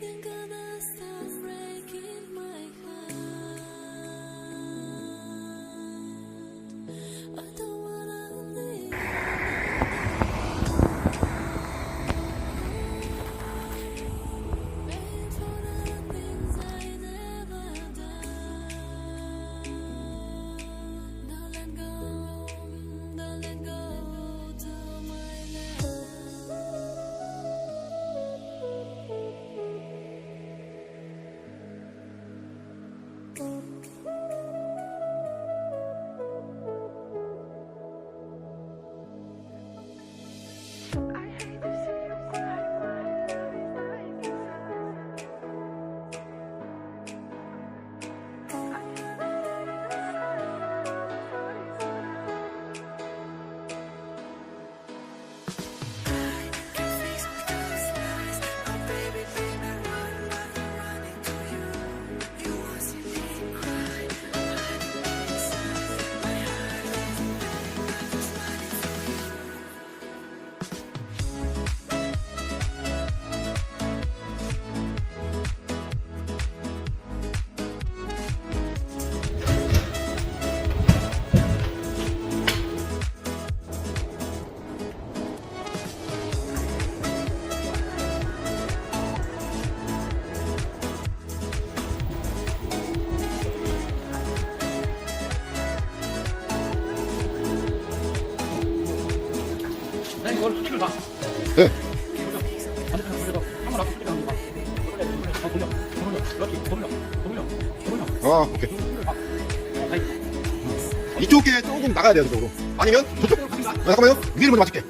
think 봐. 네. 반대편 돌려서 한번 앞으로 돌려 한번 봐. 더 돌려. 더 돌려. 그렇지. 더 돌려. 더 돌려. 더 돌려. 아, 오케이. 힘을 봐. 어, 다이. 이쪽 게 조금 나가야 돼요, 저쪽으로. 아니면 저쪽. 아, 잠깐만요. 위를 먼저 맞출게.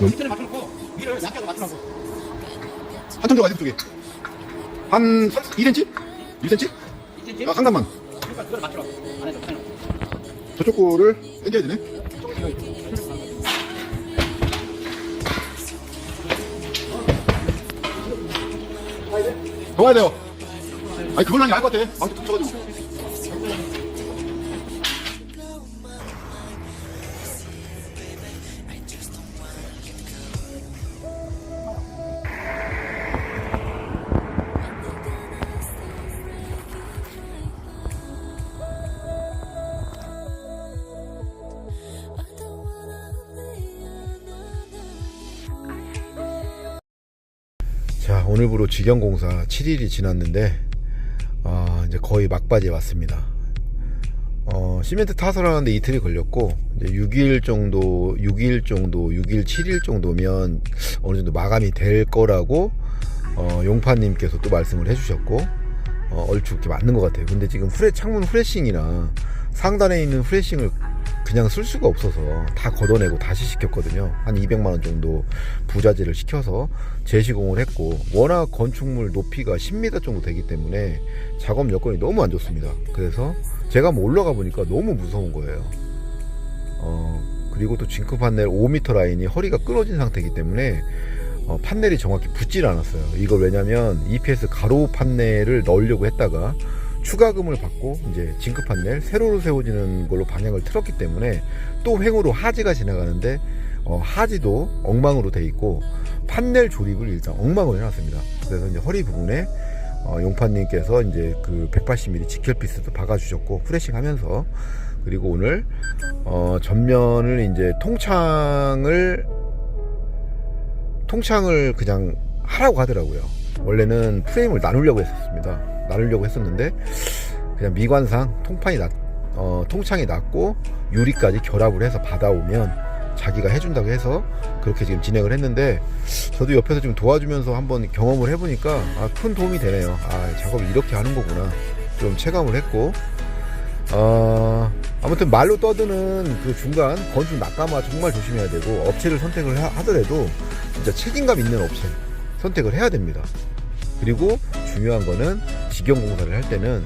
밑에를 맞춰놓고 위를 약하게 맞추라고. 한참 들어가, 이쪽에. 한 3, 2cm? 1cm? 이제 아, 한 단만. 그러니까 그걸 맞추라고. 안에서 안에서. 저쪽 거를 당겨야 되네. 더 와야 돼요. 아니, 그건 아니, 알것 같아. 망치 붙여가지고. 자, 오늘부로 직영공사 7일이 지났는데, 아, 이제 거의 막바지에 왔습니다. 어, 시멘트 타설하는데 이틀이 걸렸고, 이제 6일 정도, 6일 정도, 6일, 7일 정도면 어느 정도 마감이 될 거라고, 어, 용파님께서 또 말씀을 해주셨고, 어, 얼추 맞는 것 같아요. 근데 지금 후레, 창문 후레싱이나 상단에 있는 후레싱을 그냥 쓸 수가 없어서 다 걷어내고 다시 시켰거든요. 한 200만 원 정도 부자재를 시켜서 재시공을 했고, 워낙 건축물 높이가 10m 정도 되기 때문에 작업 여건이 너무 안 좋습니다. 그래서 제가 뭐 올라가 보니까 너무 무서운 거예요. 어, 그리고 또 징크 판넬 5m 라인이 허리가 끊어진 상태이기 때문에 어, 판넬이 정확히 붙질 않았어요. 이걸 왜냐면 EPS 가로 판넬을 넣으려고 했다가 추가금을 받고 이제 징크 판넬 세로로 세워지는 걸로 방향을 틀었기 때문에 또 횡으로 하지가 지나가는데 어, 하지도 엉망으로 돼 있고 판넬 조립을 일단 엉망을 해놨습니다. 그래서 이제 허리 부분에 어, 용판님께서 이제 그 180mm 직결 피스도 박아주셨고 프레싱 하면서 그리고 오늘 어, 전면을 이제 통창을 통창을 그냥 하라고 하더라고요. 원래는 프레임을 나누려고 했었습니다. 나누려고 했었는데 그냥 미관상 통판이 낮, 어, 통창이 낮고 유리까지 결합을 해서 받아오면 자기가 해준다고 해서 그렇게 지금 진행을 했는데 저도 옆에서 지금 도와주면서 한번 경험을 해보니까 아, 큰 도움이 되네요. 아, 작업을 이렇게 하는 거구나. 좀 체감을 했고 어, 아무튼 말로 떠드는 그 중간 건축 낙감화 정말 조심해야 되고 업체를 선택을 하, 하더라도 진짜 책임감 있는 업체 선택을 해야 됩니다. 그리고 중요한 거는 직영 공사를 할 때는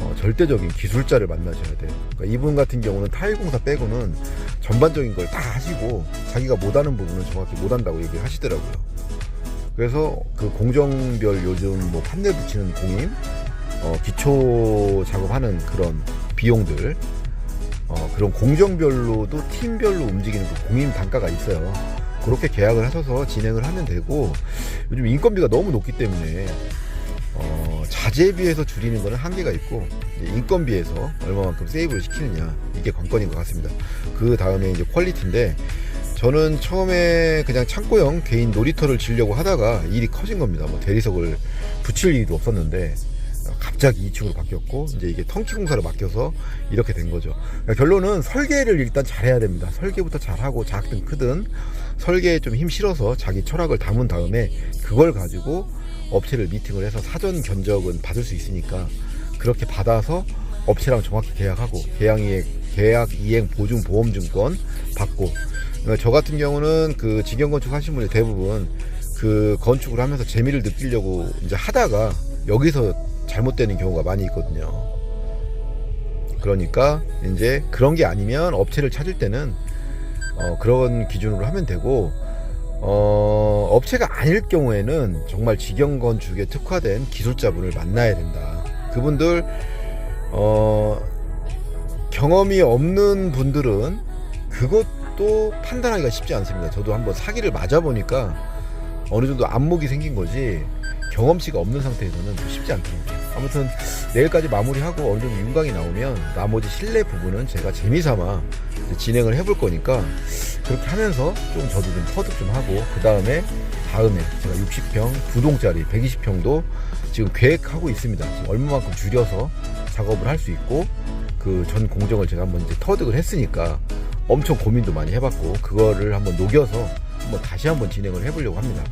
어, 절대적인 기술자를 만나셔야 돼요. 그러니까 이분 같은 경우는 타일 공사 빼고는 전반적인 걸 다 하시고 자기가 못하는 부분은 정확히 못한다고 얘기를 하시더라고요. 그래서 그 공정별 요즘 뭐 판넬 붙이는 공임, 어, 기초 작업하는 그런 비용들, 어, 그런 공정별로도 팀별로 움직이는 그 공임 단가가 있어요. 그렇게 계약을 하셔서 진행을 하면 되고 요즘 인건비가 너무 높기 때문에 어, 자재비에서 줄이는 거는 한계가 있고 인건비에서 얼마만큼 세이브를 시키느냐 이게 관건인 것 같습니다. 그 다음에 이제 퀄리티인데 저는 처음에 그냥 창고형 개인 놀이터를 지으려고 하다가 일이 커진 겁니다. 뭐 대리석을 붙일 일도 없었는데 갑자기 2층으로 바뀌었고 이제 이게 턴키 공사를 맡겨서 이렇게 된 거죠. 그러니까 결론은 설계를 일단 잘해야 됩니다. 설계부터 잘하고 작든 크든 설계에 좀 힘 실어서 자기 철학을 담은 다음에 그걸 가지고 업체를 미팅을 해서 사전 견적은 받을 수 있으니까 그렇게 받아서 업체랑 정확히 계약하고 계약 이행, 계약 이행 보증 보험 증권 받고 그러니까 저 같은 경우는 그 직영 건축 하신 분이 대부분 그 건축을 하면서 재미를 느끼려고 이제 하다가 여기서 잘못되는 경우가 많이 있거든요. 그러니까 이제 그런 게 아니면 업체를 찾을 때는 어, 그런 기준으로 하면 되고 어, 업체가 아닐 경우에는 정말 직영 건축에 특화된 기술자분을 만나야 된다. 그분들 어, 경험이 없는 분들은 그것도 판단하기가 쉽지 않습니다. 저도 한번 사기를 맞아 보니까 어느 정도 안목이 생긴 거지 경험치가 없는 상태에서는 좀 쉽지 않더라고요. 아무튼 내일까지 마무리하고 어느 정도 윤곽이 나오면 나머지 실내 부분은 제가 재미삼아 진행을 해볼 거니까 그렇게 하면서 좀 저도 좀 터득 좀 하고 그 다음에 다음에 제가 60평 두 동짜리 120평도 지금 계획하고 있습니다. 얼마만큼 줄여서 작업을 할 수 있고 그 전 공정을 제가 한번 이제 터득을 했으니까 엄청 고민도 많이 해봤고 그거를 한번 녹여서 한번 다시 한번 진행을 해보려고 합니다.